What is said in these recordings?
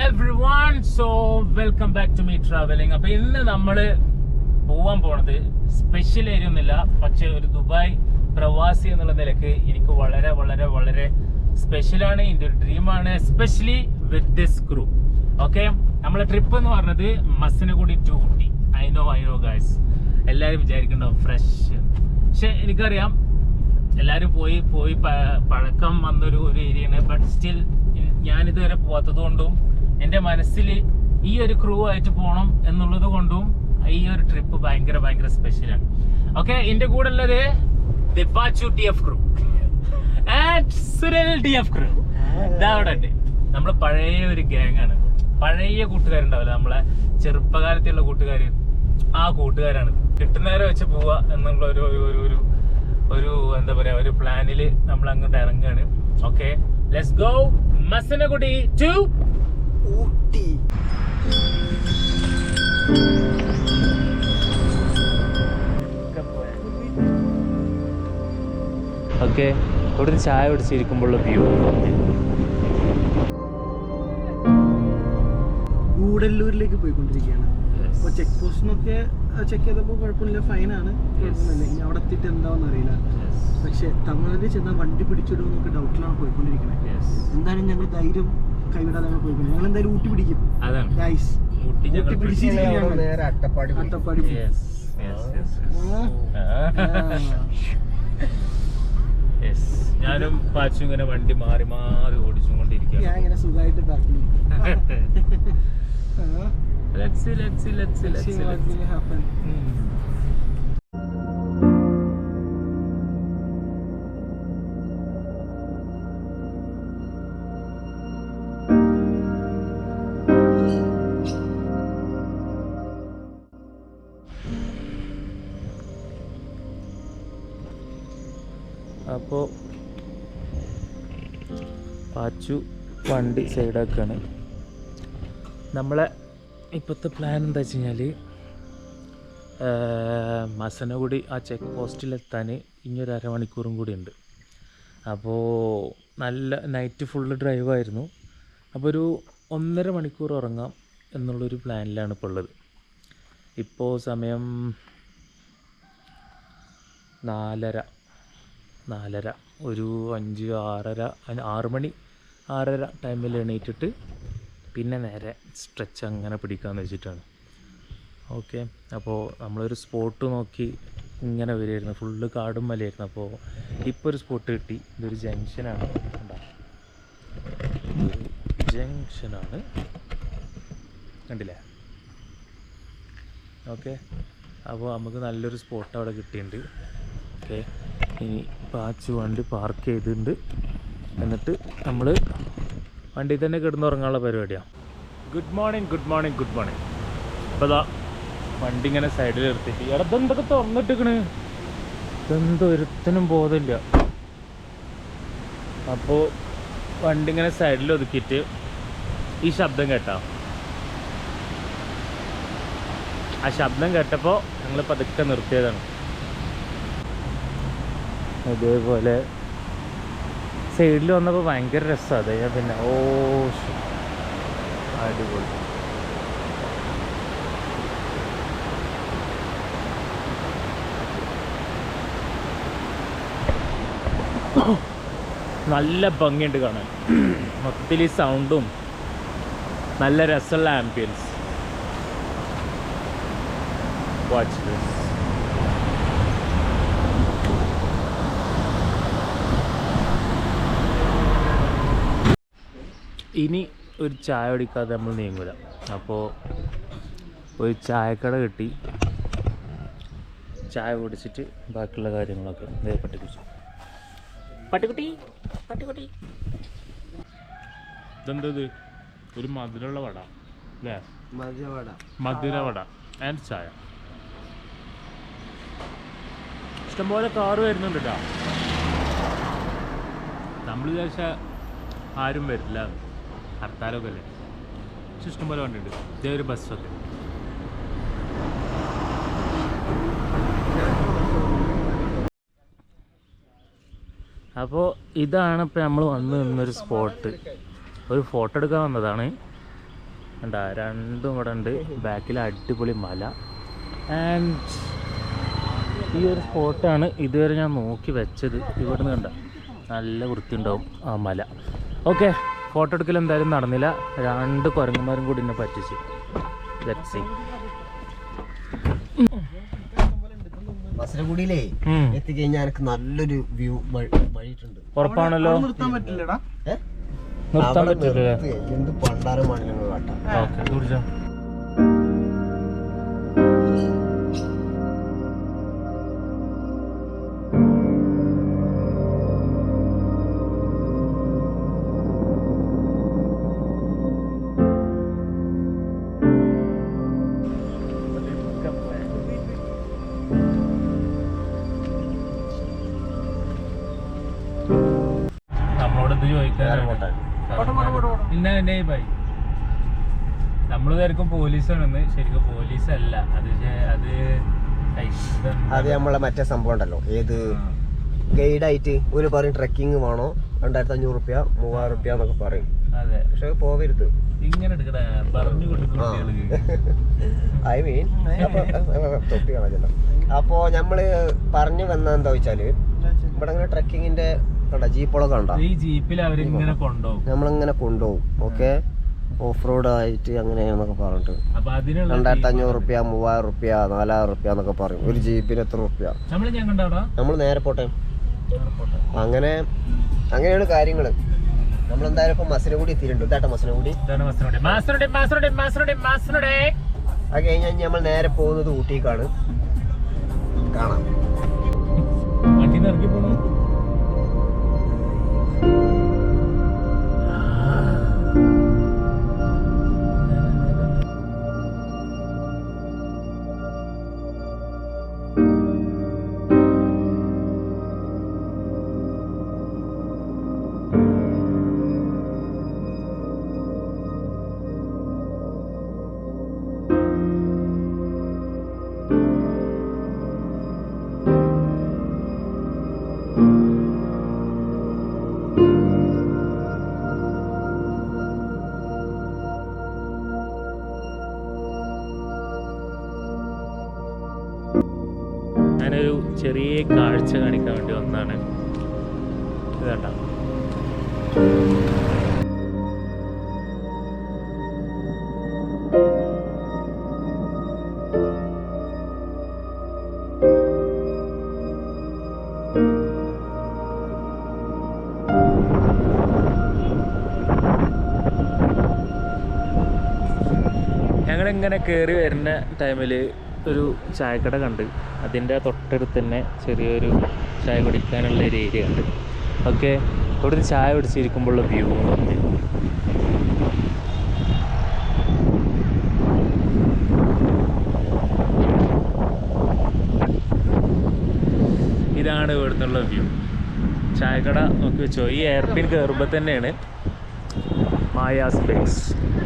Every so welcome back to me travelling അപ്പൊ ഇന്ന് നമ്മൾ പോവാൻ പോണത് സ്പെഷ്യൽ ഏരിയ ഒന്നുമില്ല. പക്ഷെ ഒരു ദുബായ് പ്രവാസി എന്നുള്ള നിലയ്ക്ക് എനിക്ക് വളരെ വളരെ വളരെ സ്പെഷ്യലാണ് എന്റെ ഒരു ഡ്രീമാണ് especially with this crew okay നമ്മളെ ട്രിപ്പ് എന്ന് പറഞ്ഞത് Masinagudi to Ooty I know I know guys എല്ലാവരും വിചാരിക്കണ്ടോ ഫ്രഷ് പക്ഷെ എനിക്കറിയാം. എല്ലാവരും പോയി പോയി പഴക്കം വന്നൊരു ഒരു ഏരിയയാണ് ബട്ട് സ്റ്റിൽ ഞാനിതുവരെ പോകാത്തത് കൊണ്ടും എന്റെ മനസ്സിൽ ഈ ഒരു ക്രൂ ആയിട്ട് പോകണം എന്നുള്ളത് കൊണ്ടും ഈ ഒരു ട്രിപ്പ് ഭയങ്കര ഭയങ്കര സ്പെഷ്യലാണ് ഓക്കെ എന്റെ കൂടെ ഉള്ളത് ദിപ്പാച്ചു T F crew and സുരൽ T F crew ഉണ്ട്. നമ്മൾ പഴയ ഒരു ഗ്യാങ് ആണ്. പഴയ കൂട്ടുകാരുണ്ടാവില്ല. നമ്മളെ ചെറുപ്പകാലത്തുള്ള കൂട്ടുകാർ ആ കൂട്ടുകാരാണ്. കിട്ടുന്നവരെ വെച്ച് പോവാ എന്നുള്ള ഒരു ഒരു ഒരു ഒരു എന്താ പറയാ ഒരു പ്ലാനിൽ നമ്മൾ അങ്ങോട്ട് ഇറങ്ങുകയാണ് okay let's go Masinagudi to Ooty. Okay ഇവിടുന്ന് ചായ പിടിച്ചിരിക്കുമ്പോഴുള്ള വ്യൂ ഗൂഡല്ലൂരിലേക്ക് പോയിക്കൊണ്ടിരിക്കുകയാണ്. അപ്പൊ ചെക്ക് പോസ്റ്റിനൊക്കെ ചെക്ക് ചെയ്തപ്പോൾ കുഴപ്പമില്ല ഫൈനാണ് കുഴപ്പമില്ല ഇനി അവിടെ എത്തിയിട്ട് എന്താണെന്ന് അറിയില്ല. പക്ഷെ തമിഴ്നാട്ടിൽ ചെന്നാൽ വണ്ടി പിടിച്ചിടുമെന്നൊക്കെ ഡൗട്ടിലാണ് പോയിക്കൊണ്ടിരിക്കുന്നത്. എന്തായാലും ഞങ്ങൾ ധൈര്യം കൈവിടാതെ ഞങ്ങൾ ഞങ്ങൾ എന്തായാലും ഊട്ടി പിടിക്കും അതാണ് ഗൈസ് ഊട്ടി ഞങ്ങൾ ഊട്ടി ഞങ്ങൾ. നേരെ അട്ടപ്പാടി യെസ് യെസ്. Yes. ഞാനും പാച്ചും ഇങ്ങനെ വണ്ടി മാറി മാറി ഓടിച്ചും ഞാൻ ഇങ്ങനെ സുഖമായിട്ട് ബാക്കി Let's see, let's see, let's see, let's see, let's see. Happen. അപ്പോൾ പാച്ചു വണ്ടി സൈഡാക്കുകയാണ് നമ്മളെ ഇപ്പോഴത്തെ പ്ലാൻ എന്താ വെച്ച് കഴിഞ്ഞാൽ മസനഗുടി ആ ചെക്ക് പോസ്റ്റിലെത്താൻ ഇനിയൊരു അരമണിക്കൂറും കൂടി ഉണ്ട്. അപ്പോൾ നല്ല നൈറ്റ് ഫുള്ള് ഡ്രൈവായിരുന്നു അപ്പോൾ ഒരു ഒന്നര മണിക്കൂർ ഉറങ്ങാം എന്നുള്ളൊരു പ്ലാനിലാണ് ഇപ്പോൾ ഉള്ളത്. ഇപ്പോൾ സമയം നാലര. നാലര ഒരു അഞ്ച് ആറര ആറ് മണി ആറര ടൈമിൽ എണീറ്റിട്ട് പിന്നെ നേരെ സ്ട്രെച്ച് അങ്ങനെ പിടിക്കാമെന്ന് വെച്ചിട്ടാണ്. ഓക്കെ അപ്പോൾ നമ്മളൊരു സ്പോട്ട് നോക്കി ഇങ്ങനെ വരുമായിരുന്നു ഫുള്ള് കാടും മലയായിരുന്നു. അപ്പോൾ ഇപ്പോൾ ഒരു സ്പോട്ട് കിട്ടി. ഇതൊരു ജംഗ്ഷനാണ് ജംഗ്ഷനാണ് കണ്ടില്ലേ? ഓക്കെ അപ്പോൾ നമുക്ക് നല്ലൊരു സ്പോട്ട് അവിടെ കിട്ടിയിട്ടുണ്ട്. ഓക്കെ ഇനി പാച്ച് വണ്ടി പാർക്ക് ചെയ്തിട്ടുണ്ട്. എന്നിട്ട് നമ്മൾ വണ്ടിയിൽ തന്നെ കിടന്നുറങ്ങാനുള്ള പരിപാടിയാണ് good morning good morning good morning അപ്പോൾ ഇതാ വണ്ടി ഇങ്ങനെ സൈഡിൽ നിർത്തിയിട്ട്. എടാ ഇതെന്തൊക്കെ തുറന്നിട്ടിക്കണ് ഇതെന്തോ ഒരുത്തനും ബോധമില്ല. അപ്പോൾ വണ്ടി ഇങ്ങനെ സൈഡിൽ ഒതുക്കിയിട്ട് ഈ ശബ്ദം കേട്ടോ. ആ ശബ്ദം കേട്ടപ്പോൾ ഞങ്ങൾ പതുക്കെ നിർത്തിയതാണ്. അതേപോലെ സൈഡിൽ വന്നപ്പോൾ ഭയങ്കര രസമാണ് അതെ പിന്നെ ഓ. അടിപൊളി. നല്ല ഭംഗിയുണ്ട് കാണാൻ. മൊത്തത്തിൽ ഈ സൗണ്ടും നല്ല രസമുള്ള ആംബിയൻസ് വാച്ച് ദിസ് ഇനി ഒരു ചായ കുടിക്കാതെ നമ്മൾ നീങ്ങൂല. അപ്പോൾ ഒരു ചായക്കട കിട്ടി. ചായ കുടിച്ചിട്ട് ബാക്കിയുള്ള കാര്യങ്ങളൊക്കെ ഇതേ പട്ടിക്കുട്ടി. പട്ടിക്കുട്ടി പട്ടിക്കുട്ടി. ഇതെന്തത് ഒരു മധുരമുള്ള വട അല്ലേ? മധുരവട. മധുര വട ആൻഡ് ചായ. ഇഷ്ടംപോലെ കാറ് വരുന്നുണ്ട് കേട്ടോ നമ്മൾ വിചാരിച്ച ആരും വരില്ല. ഹർത്താലൊക്കെ അല്ലേ? പക്ഷെ ഇഷ്ടംപോലെ വണ്ടിയുണ്ട് ഇതേ ഒരു ബസ്സൊക്കെ അപ്പോൾ ഇതാണ് ഇപ്പോൾ നമ്മൾ വന്ന് നിന്നൊരു സ്പോട്ട് ഒരു ഫോട്ടോ എടുക്കാൻ വന്നതാണ്. കണ്ടാ രണ്ടും ഇവിടെ ഉണ്ട്. ബാക്കിൽ അടിപൊളി മല. ആൻഡ് ഈ ഒരു സ്പോട്ടാണ് ഇതുവരെ ഞാൻ നോക്കി വെച്ചത്. ഇവിടുന്ന് കണ്ട നല്ല വൃത്തി ഉണ്ടാവും ആ മല. ഓക്കെ ഫോട്ടോ എടുക്കൽ എന്തായാലും നടന്നില്ല. രണ്ട് കുരങ്ങന്മാരും കൂടി എന്നെ പറ്റിച്ച്. Let's see. മസനഗുഡിയിലേ ഉം. എത്തിക്കഴിഞ്ഞാൽ എനിക്ക് നല്ലൊരു വ്യൂ വഴിയിട്ടുണ്ട്. ഉറപ്പാണല്ലോ. നിർത്താൻ പറ്റില്ലടാ? നിർത്താൻ അവിടെ എന്ത് പണ്ടാരമാണല്ലോ കാട്ടാ ഇന്ന ബൈ നമ്മൾ തിരക്കും പോലീസാണെന്ന്. ശരിക്കും പോലീസ് അല്ല അത് അത് അത് നമ്മളെ മറ്റേ സംഭവം ഉണ്ടല്ലോ. ഏത്. ഗൈഡായിട്ട് ഒരു പറയും ട്രക്കിംഗ് വേണോ? രണ്ടായിരത്തി അഞ്ഞൂറ് റുപ്യ മൂവായിരം റുപ്യ എന്നൊക്കെ പറയും. അതെ. പക്ഷെ പോവരുത്. ഇങ്ങനെ. ഐ മീൻ തൊപ്പി അപ്പോ നമ്മൾ പറഞ്ഞു വന്ന എന്താ വെച്ചാൽ ഇവിടെ ട്രക്കിങ്ങിന്റെ കണ്ട? ജീപ്പുകളൊക്കെ കണ്ട? ഈ ജീപ്പിൽ അവരിങ്ങനെ കൊണ്ടുപോകും നമ്മളിങ്ങനെ കൊണ്ടുപോകും ഓക്കെ? ഓഫ് റോഡ് ആയിട്ട് അങ്ങനെയാന്നൊക്കെ പറഞ്ഞിട്ട് രണ്ടായിരത്തി അഞ്ഞൂറ് റുപ്യ മൂവായിരം റുപ്യ നാലായിരം റുപ്യ എന്നൊക്കെ പറയും. ഒരു ജീപ്പിന് എത്ര റുപ്യ? നമ്മൾ നമ്മൾ നേരെ പോട്ടെ. അങ്ങനെ അങ്ങനെയാണ് കാര്യങ്ങൾ നമ്മൾ എന്തായാലും ഇപ്പൊ മസിനഗുടി എത്തിയിട്ടുണ്ട്. ഇതാട്ടെ മസിനഗുടി അത് കഴിഞ്ഞ് കഴിഞ്ഞ് നമ്മൾ നേരെ പോകുന്നത് ഊട്ടിക്കാണ്. കാണാം. വണ്ടി നിറക്കി പോണു. ഞാനൊരു ചെറിയ കാഴ്ച കാണിക്കാൻ വേണ്ടി വന്നാണ് ഇതാണ്ട ഞങ്ങളിങ്ങനെ കയറി വരുന്ന ടൈമിൽ ഒരു ചായക്കട കണ്ട്. അതിന്റെ തൊട്ടടുത്ത് തന്നെ ചെറിയൊരു ചായ കുടിക്കാനുള്ള ഒരു ഏരിയ ഉണ്ട് ഓക്കെ അവിടെ ഒരു ചായ കുടിച്ചിരിക്കുമ്പോഴുള്ള വ്യൂ ഇതാണ് ഇവിടുത്തെ വ്യൂ. ചായക്കട നോക്കി വെച്ചോ. ഈ എയർപിൻ കയറുമ്പോൾ തന്നെയാണ് മായ സ്പേസ്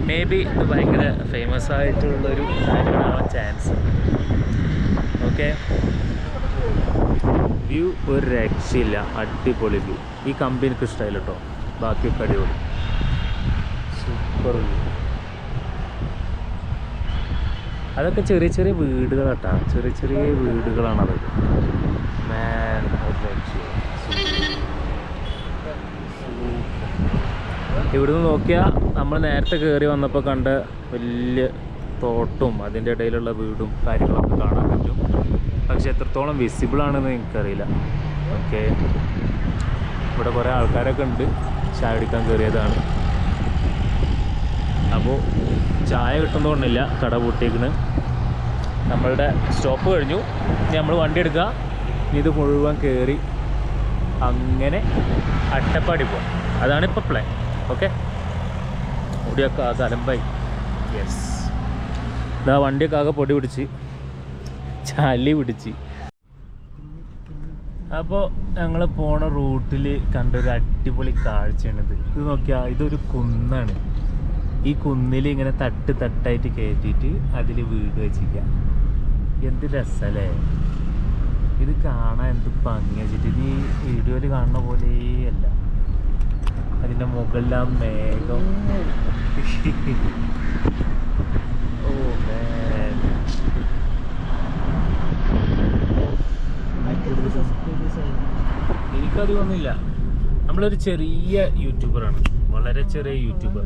മേ ബി ഇത് ഭയങ്കര ഫേമസ് ആയിട്ടുള്ളൊരു ചായക്കടയാവാൻ ചാൻസ് ഓക്കെ വ്യൂ ഒരു രക്ഷയില്ല. അടിപൊളി വ്യൂ ഈ കമ്പനിക്ക് ഇഷ്ടമായില്ല കേട്ടോ ബാക്കിയൊക്കെ അടിപൊളി. സൂപ്പർ വ്യൂ അതൊക്കെ ചെറിയ ചെറിയ വീടുകളാട്ടാ. ചെറിയ ചെറിയ വീടുകളാണത് മാൻ ഒരു രക്ഷയില്ല ഇവിടുന്ന് നോക്കിയാൽ നമ്മൾ നേരത്തെ കയറി വന്നപ്പോൾ കണ്ട വലിയ തോട്ടും അതിന്റെ ഇടയിലുള്ള വീടും കാര്യങ്ങളൊക്കെ കാണാൻ പറ്റും. പക്ഷെ എത്രത്തോളം വിസിബിൾ ആണെന്ന് എനിക്കറിയില്ല. ഓക്കെ. ഇവിടെ കുറേ ആൾക്കാരൊക്കെ ഉണ്ട്. ചായ കുടിക്കാൻ കയറിയതാണ് അപ്പോൾ ചായ കിട്ടുന്നതുകൊണ്ടില്ല കട പൂട്ടിയേക്കണ്. നമ്മളുടെ സ്റ്റോപ്പ് കഴിഞ്ഞു. ഇനി നമ്മൾ വണ്ടി എടുക്കുക ഇത് മുഴുവൻ കയറി അങ്ങനെ അട്ടപ്പാടി പോകാം അതാണ് ഇപ്പോൾ പ്ലാൻ ഓക്കെ മുടിയൊക്കെ ആകെ അലമ്പായി. യെസ് ഇതാ വണ്ടിയൊക്കെ ആകെ പൊടി പിടിച്ച് ചളി പിടിച്ച്. അപ്പോൾ ഞങ്ങൾ പോണ റൂട്ടിൽ കണ്ടൊരു അടിപൊളി കാഴ്ചയാണിത്. ഇത് നോക്കിയാൽ ഇതൊരു കുന്നാണ്. ഈ കുന്നിൽ ഇങ്ങനെ തട്ട് തട്ടായിട്ട് കയറ്റിയിട്ട് അതിൽ വീട് വെച്ചിരിക്കുക എന്ത് രസമല്ലേ ഇത് കാണാൻ എന്ത് ഭംഗി വെച്ചിട്ട്. ഇനി ഈ വീഡിയോയിൽ കാണുന്ന പോലെയല്ല അതിന്റെ മുകളിൽ ആ മേഘം. ഓ മേൻ എനിക്കറിവൊന്നുമില്ല നമ്മളൊരു ചെറിയ യൂട്യൂബറാണ്. വളരെ ചെറിയ യൂട്യൂബർ.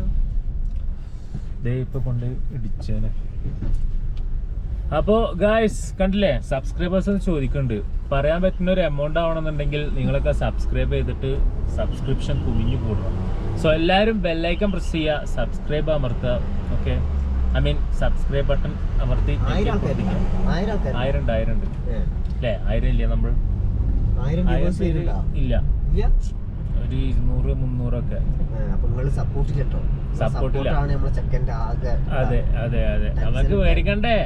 ദേ ഇപ്പൊ കൊണ്ട് ഇടിച്ചേനെ. അപ്പോ ഗായ്സ് കണ്ടില്ലേ? സബ്സ്ക്രൈബേഴ്സ് ചോദിക്കുന്നുണ്ട് പറയാൻ പറ്റുന്ന ഒരു എമൗണ്ട് ആവണമെന്നുണ്ടെങ്കിൽ നിങ്ങളൊക്കെ സബ്സ്ക്രൈബ് ചെയ്തിട്ട് സബ്സ്ക്രിപ്ഷൻ കുമിഞ്ഞു കൂടുക. സോ എല്ലാവരും ബെല്ലൈക്കൺ പ്രസ് ചെയ്യുക. സബ്സ്ക്രൈബ് അമർത്തുക. Okay I mean subscribe button അമർത്തി ആയിരം ആയിരം ഉണ്ട് ആയിരം ഉണ്ട്. അല്ലേ ആയിരം ഇല്ല നമ്മൾ ആയിരം ആയിരം പേര് ഇല്ല. ഒരു ഇരുന്നൂറ് മുന്നൂറൊക്കെ. സപ്പോർട്ട് ചെയ്യട്ടോ. ആകെ അതെ അതെ അതെ. നമുക്ക് മേടിക്കണ്ടേ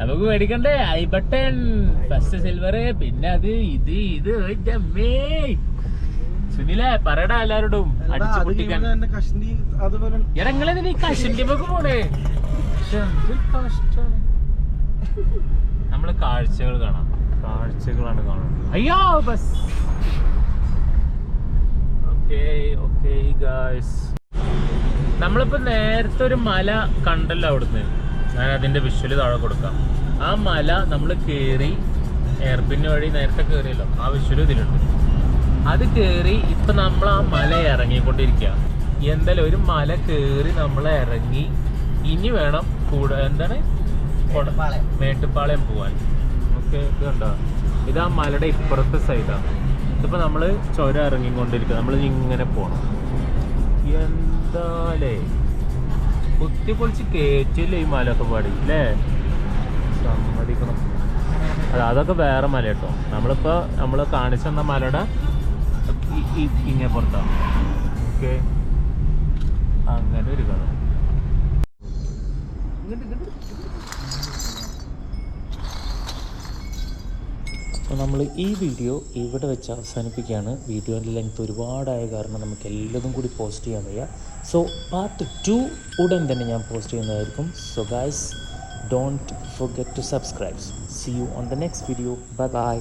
നമുക്ക് മേടിക്കണ്ടേ ഐ ബട്ടൺ ഫസ്റ്റ് സിൽവർ പിന്നെ അത് ഇത് ഇത് സുനിലേ പറയടാ എല്ലാരോടും. അടിച്ചു പൊട്ടിക്കാൻ. ഇറങ്ങളെ കഷന്റെ പോണേ. നമ്മൾ കാഴ്ചകൾ കാണാം. കാഴ്ചകളാണ് കാണുന്നത്. അയ്യോ ബസ്. ഓക്കെ ഓക്കെ ഗായ്സ് നമ്മളിപ്പോ നേരത്തെ ഒരു മല കണ്ടല്ലോ അവിടുന്ന്. ഞാൻ അതിന്റെ വിഷ്വൽ താഴെ കൊടുക്കാം. ആ മല നമ്മൾ കേറി എയർപിന് വഴി നേരത്തെ കേറിയല്ലോ. ആ വിഷ്വൽ ഇതിലുണ്ട്. അത് കേറി ഇപ്പൊ നമ്മൾ ആ മല ഇറങ്ങിക്കൊണ്ടിരിക്കുക എന്തായാലും ഒരു മല കേറി നമ്മൾ ഇറങ്ങി ഇനി വേണം കൂടെ എന്താണ്? മേട്ടുപ്പാളയം. മേട്ടുപ്പാളയം പോവാൻ. ഓക്കെ ഇത് കണ്ടോ? ഇത് ആ മലയുടെ ഇപ്പുറത്തെ സൈഡാണ് ഇതിപ്പോ നമ്മൾ ചുരം ഇറങ്ങിക്കൊണ്ടിരിക്കുക നമ്മൾ ഇങ്ങനെ പോണം. എന്താലേ? കുത്തി പൊളിച്ച് കേറ്റില്ലേ ഈ മലയൊക്കെ പാടി അല്ലേ സമ്മതിക്കണം. അത് അതൊക്കെ വേറെ മല കേട്ടോ. നമ്മളിപ്പോ നമ്മൾ കാണിച്ചു തന്ന മലയുടെ ഇങ്ങനെ പുറത്താണ് ഓക്കെ. അങ്ങനെ ഒരു കഥ. അപ്പോൾ നമ്മൾ ഈ വീഡിയോ ഇവിടെ വെച്ച് അവസാനിപ്പിക്കുകയാണ്. വീഡിയോന്റെ ലെങ്ത് ഒരുപാടായ കാരണം നമുക്ക് എല്ലാതും കൂടി പോസ്റ്റ് ചെയ്യാൻ വയ്യ. സോ പാർട്ട് ടു ഉടൻ തന്നെ ഞാൻ പോസ്റ്റ് ചെയ്യുന്നതായിരിക്കും. So guys don't forget to subscribe see you on the next video bye bye